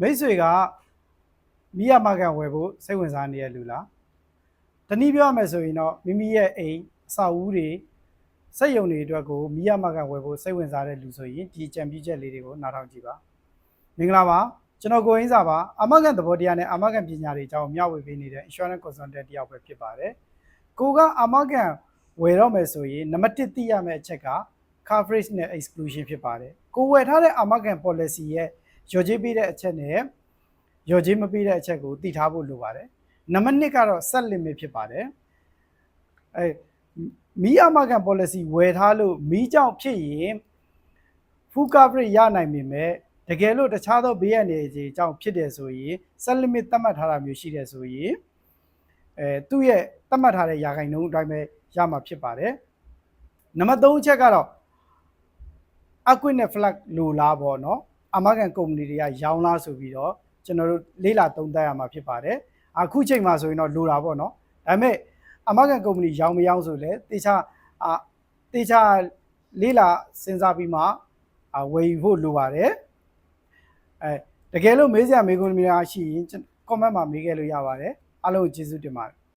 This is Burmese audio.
မိတ်ဆွေကမိရမကန်ဝယ်ဖို့စိတ်ဝင်စားနေတဲ့လူလားတနည်းပြောရမယ်ဆိုရင်တော့မိမိရဲ့အိမ်အဆောက်အဦတွေစက်ရုံတွေအတွက်ကိုမိရမကန်ဝယ်ဖို့စိတ်ဝင်စားတဲ့လူဆိုရင်ဒီကြံပြည့်ချက်လေးတွေကိုနားထောင်ကြည့်ပါမင်္ဂလာပါကျွန်တော်ကိုရင်းစာပါအမကန်သဘောတရားနဲ့အမကန်ပညာတွေအကြောင်းမျှဝေပေးနေတဲ့ insurance consultant တယောက်ပဲဖြစ်ပါတယ်ကိုကအမကန်ဝယ်တော့မယ်ဆိုရင်နံပါတ်1သိရမယ့်အချက်က coverage နဲ့ exclusion ဖြစ်ပါတယ်ကိုဝယ်ထားတဲ့အမကန် policy ရဲ့ ရော်ကြေးပေးတဲ့အချက်နဲ့ရော်ကြေးမပေးတဲ့အချက်ကိုသိထားဖို့လိုပါတယ်နံပါတ်2ကတော့ set limit ဖြစ်ပါတယ်အဲမီးအမကန် policy ဝယ်ထားလို့မီးကြောင့်ဖြစ်ရင် full coverage ရနိုင်ပေမဲ့တကယ်လို့တခြားသောဘေးရန်တွေအကြောင်းဖြစ်တယ်ဆိုရင် set limit သတ်မှတ်ထားတာမျိုးရှိတယ်ဆိုရင်အဲသူ့ရဲ့သတ်မှတ်ထားတဲ့ရာခိုင်နှုန်းအတိုင်းပဲရမှာဖြစ်ပါတယ်နံပါတ်3အချက်ကတော့ equity နဲ့ flag လိုလားပေါ့နော် အမကန်ကုမ္ပဏီတွေကရောင်းလားဆိုပြီးတော့ကျွန်တော်တို့လေးလာသုံးသပ်ရမှာဖြစ်ပါတယ်အခုချိန်မှာဆိုရင်တော့လိုတာပေါ့နော်ဒါပေမဲ့အမကန်ကုမ္ပဏီရောင်းမရောင်းဆိုလဲတေချာအာတေချာလေးလာစဉ်းစားပြီးမှအာဝယ်ယူဖို့လိုပါတယ်အဲတကယ်လို့မေးစရာမေးခွန်းများရှိရင် comment မှာမေးခဲ့လို့ရပါတယ်အားလုံးကိုကျေးဇူးတင်ပါတယ်